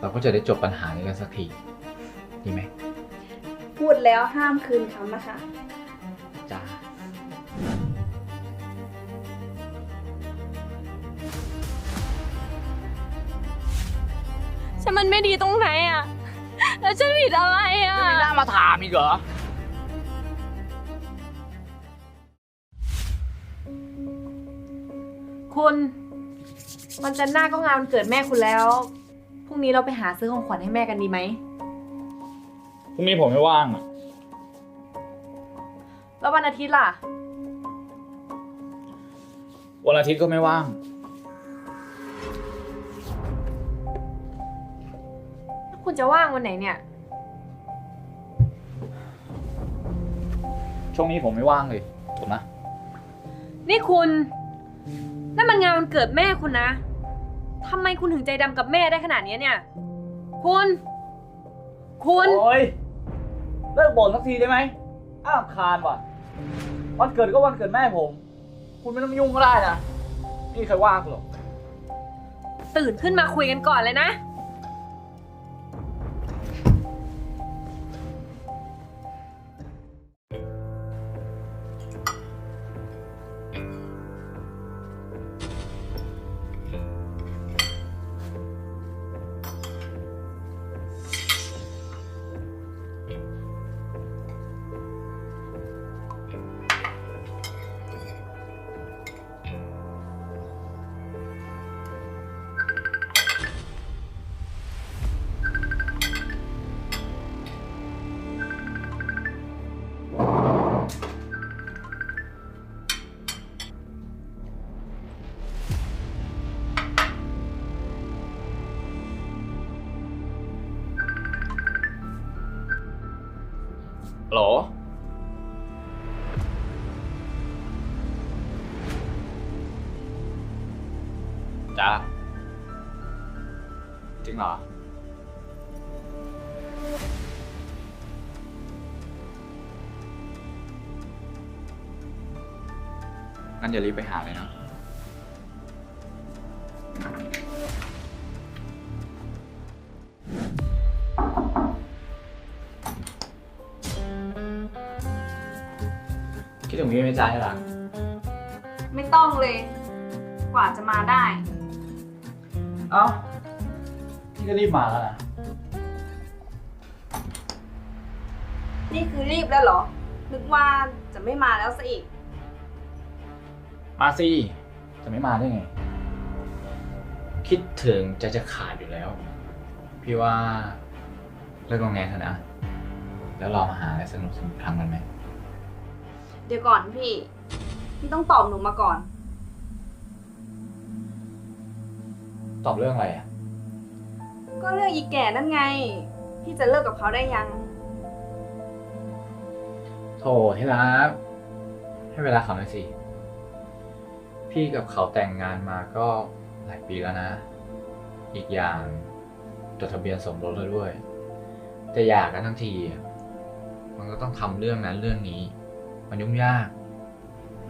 เราก็จะได้จบปัญหานี้กันสักทีดีไหมพูดแล้วห้ามคืนคำนะคะ จ้าฉันมันไม่ดีตรงไหนอะแล้วฉันผิดอะไรอะไม่น่ามาถามอีกเหรอ คุณวันจันทร์หน้าก็งานวันเกิดแม่คุณแล้วพ รุ่งนี้เราไปหาซื้อของขวัญให้แม่กันดีไหม พรุ่งนี้ผมไม่ว่างอะแล้ววันอาทิตย์ล่ะ วันอาทิตย์ก็ไม่ว่าง คุณจะว่างวันไหนเนี่ย ช่วงนี้ผมไม่ว่างเลยถูกนะ นี่คุณนั่นมันงานวันเกิดแม่คุณนะ ทำไมคุณถึงใจดำกับแม่ได้ขนาดนี้เนี่ย คุณ คุณ โอ้ยเลิกบ่นสักทีได้ไหมอ้าวคานว่ะ วันเกิดก็วันเกิดแม่ผม คุณไม่ต้องยุ่งก็ได้นะ นี่ใครว่างคุณหรอก ตื่นขึ้นมาคุยกันก่อนเลยนะ หรอ จ้า จริงเหรอ งั้นอย่ารีบไปหาเลยนะ ดถึงพี่ไหม่จ้าที่รักไม่ต้องเลย กว่าจะมาได้ เอ้าพี่ก็รีบมาแล้วนะนี่คือรีบแล้วเหรอ นึกว่าจะไม่มาแล้วซะอีก มาสิจะไม่มาได้ไง คิดถึงใจจะขาดอยู่แล้ว พี่ว่าเลิกโรงแรมเถอะนะ แล้วเรามาหาอะไรสนุกสนุกๆทำกันไหม เดี๋ยวก่อนพี่ พี่ต้องตอบหนูมาก่อน ตอบเรื่องอะไรอะ ก็เรื่องอีแก่นั่นไง พี่จะเลิกกับเขาได้ยัง โถที่รักให้เวลาเขาหน่อยสิ พี่กับเขาแต่งงานมาก็หลายปีแล้วนะ อีกอย่างจดทะเบียนสมรสแล้วด้วย แต่อยากกันทั้งทีอะมันก็ต้องทำเรื่องนั้นเรื่องนี้ มันยุ่งยาก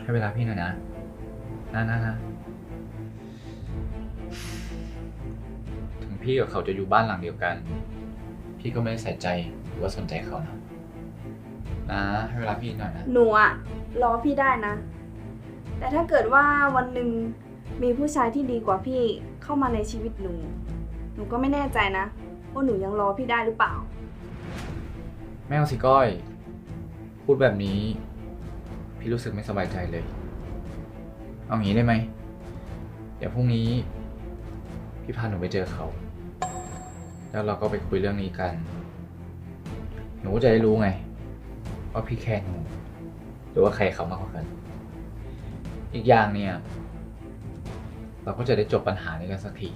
ให้เวลาพี่หน่อยนะ นะนะนะถึงพี่กับเขาจะอยู่บ้านหลังเดียวกัน พี่ก็ไม่ได้ใส่ใจหรือว่าสนใจเขานะ นะ ให้เวลาพี่หน่อยนะ หนูอะรอพี่ได้นะ แต่ถ้าเกิดว่าวันหนึ่งมีผู้ชายที่ดีกว่าพี่เข้ามาในชีวิตหนู หนูก็ไม่แน่ใจนะว่าหนูยังรอพี่ได้หรือเปล่าไม่เอาสิก้อย พูดแบบนี้ พี่รู้สึกไม่สบายใจเลย เอางี้ได้ไหม เดี๋ยวพรุ่งนี้ พี่พาหนูไปเจอเขา แล้วเราก็ไปคุยเรื่องนี้กัน หนูก็จะได้รู้ไง ว่าพี่แค่หนูหรือว่าใครเขามากกว่ากัน อีกอย่างเนี่ย เราก็จะได้จบปัญหานี้กันสักที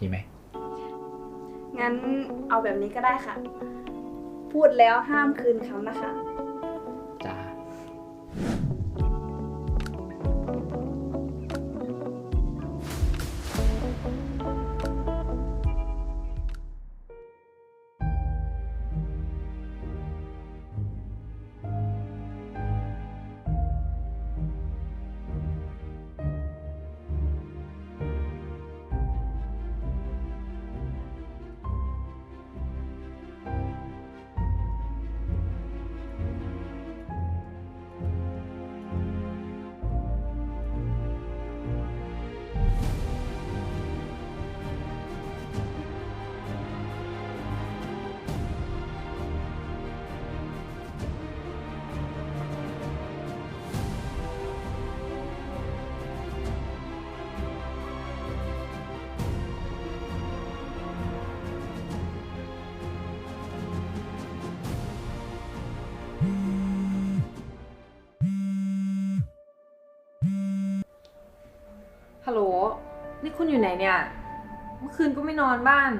ดีไหม งั้นเอาแบบนี้ก็ได้ค่ะ พูดแล้วห้ามคืนคำนะคะ คุณอยู่ไหนเนี่ย เมื่อคืนก็ไม่นอนบ้าน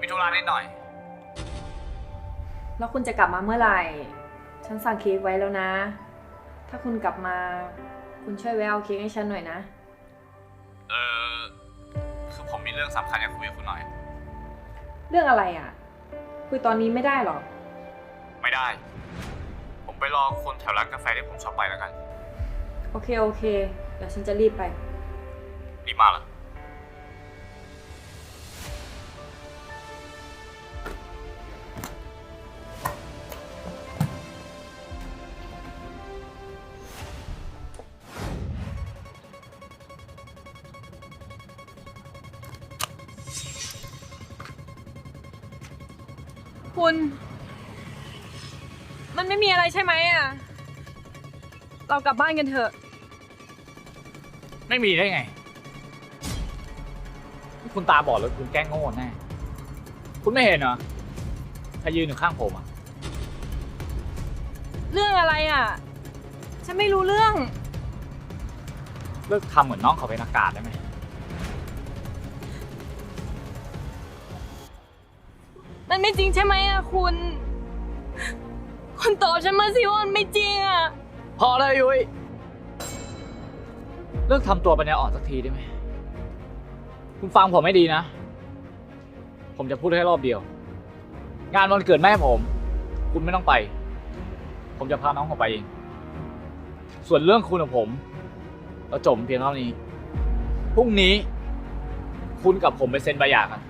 มีธุระนิดหน่อย แล้วคุณจะกลับมาเมื่อไหร่ ฉันสั่งเค้กไว้แล้วนะ ถ้าคุณกลับมา คุณช่วยแวะเอาเค้กให้ฉันหน่อยนะ เออคือผมมีเรื่องสำคัญอยากคุยกับคุณหน่อย เรื่องอะไรอะ คุยตอนนี้ไม่ได้หรอ ไม่ได้ ผมไปรอคนแถวร้านกาแฟที่ผมชอบไปแล้วกัน โอเค โอเค เดี๋ยวฉันจะรีบไป รีบมาเหรอคุณ มันไม่มีอะไรใช่ไหมอะ เรากลับบ้านกันเถอะ ไม่มีได้ไง คุณตาบอดแล้วคุณแกล้งโง่แน่ คุณไม่เห็นเหรอใครยืนอยู่ข้างผมอะเรื่องอะไรอะ ฉันไม่รู้เรื่อง เลิกทำเหมือนน้องเขาเป็นอากาศได้ไหม มันไม่จริงใช่ไหมอะคุณ คุณตอบฉันมาสิว่ามันไม่จริงอะ พอเลยยุ้ย เลิกทำตัวปัญญาอ่อนสักทีได้ไหม คุณฟังผมไม่ดีนะ ผมจะพูดแค่รอบเดียว งานวันเกิดแม่ผม คุณไม่ต้องไป ผมจะพาน้องเขาไปเอง ส่วนเรื่องคุณกับผม เราจบเพียงเท่านี้ พรุ่งนี้ คุณกับผมไปเซ็นใบหย่ากัน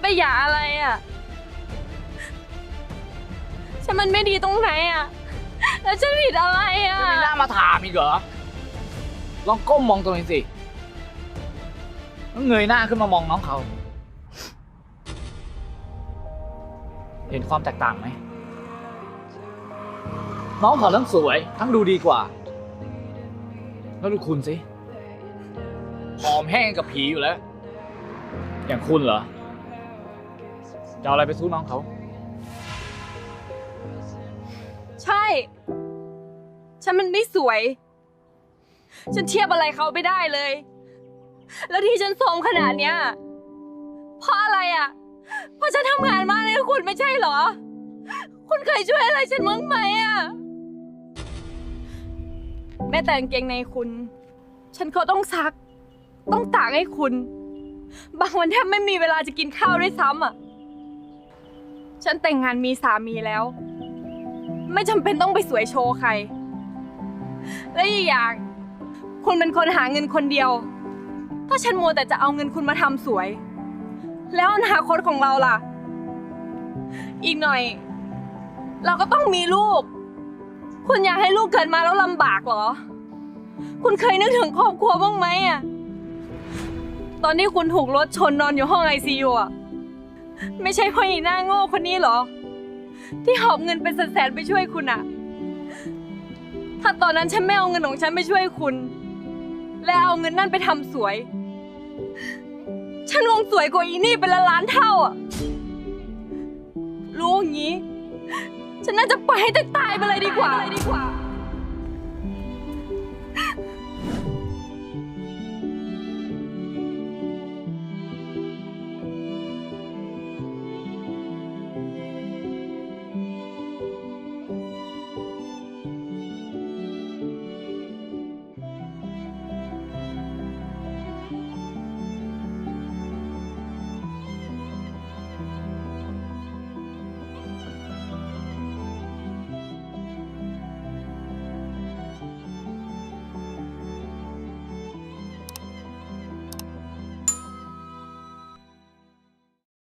ไปหย่าอะไรอะ ฉันมันไม่ดีตรงไหนอะ แล้วฉันผิดอะไรอะ จะมีหน้ามาถามอีกเหรอ ลองก้มมองตัวเองสิแล้ว เงยหน้าขึ้นมามองน้องเขา เห็นความแตกต่างไหม น้องเขาทั้งสวย ทั้งดูดีกว่า แล้วดูคุณสิหอมแห้งกับผีอยู่แล้ว อย่างคุณเหรอ จะเอาอะไรไปสู้น้องเขา ใช่ ฉันมันไม่สวย ฉันเทียบอะไรเขาไม่ได้เลย แล้วที่ฉันโทรมขนาดเนี้ยเพราะอะไรอะ เพราะฉันทำงานมากเลยคุณไม่ใช่เหรอ คุณเคยช่วยอะไรฉันบ้างไหมอะ แม้แต่กางเกงในคุณ ฉันก็ต้องซัก ต้องตากให้คุณ บางวันแทบไม่มีเวลาจะกินข้าวด้วยซ้ำอะ ฉันแต่งงานมีสามีแล้ว ไม่จำเป็นต้องไปสวยโชว์ใคร และอีกอย่าง คุณเป็นคนหาเงินคนเดียว ถ้าฉันมัวแต่จะเอาเงินคุณมาทำสวย แล้วอนาคตของเราล่ะ อีกหน่อย เราก็ต้องมีลูก คุณอยากให้ลูกเกิดมาแล้วลำบากเหรอ คุณเคยนึกถึงครอบครัวบ้างไหมอะตอนที่คุณถูกรถชนนอนอยู่ห้องไอซียูอะไม่ใช่เพราะอีหน้าโง่คนนี้เหรอ ที่หอบเงินเป็นแสนๆไปช่วยคุณอะถ้าตอนนั้นฉันไม่เอาเงินของฉันไปช่วยคุณ และเอาเงินนั่นไปทำสวย ฉันคงสวยกว่าอีนี่เป็นละล้านเท่าอะรู้อย่างนี้ ฉันน่าจะไปให้ตายไปเลยดีกว่า